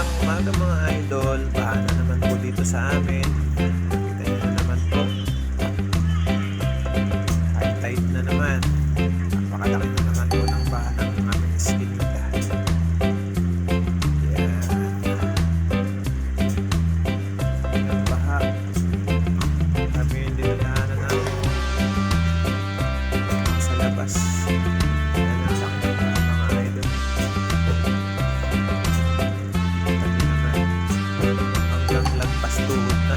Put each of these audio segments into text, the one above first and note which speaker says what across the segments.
Speaker 1: magandang umaga mga idol. Paano naman po dito sa amin? Hanggang lagpas tuhod na.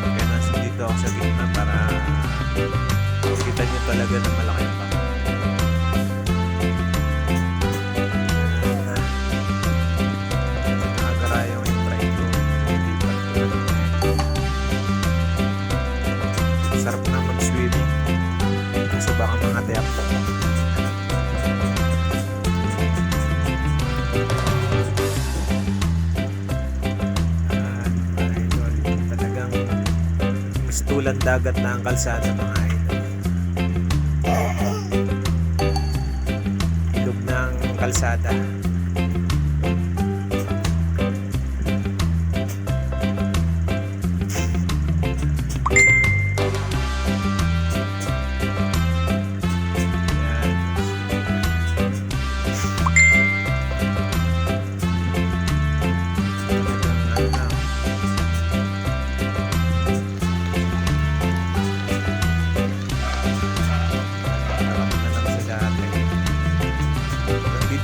Speaker 1: Kaya nasa dito ako sa gitna para kita nyo talaga na malaki ang baka. Sarap na mag-swimming. Kaso baka mga teak pa. Mistulan dagat na ang kalsada mga idol. Ilog ng kalsada.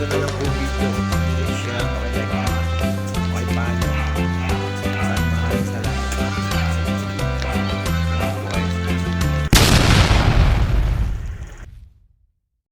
Speaker 1: ko na lang po video. I-share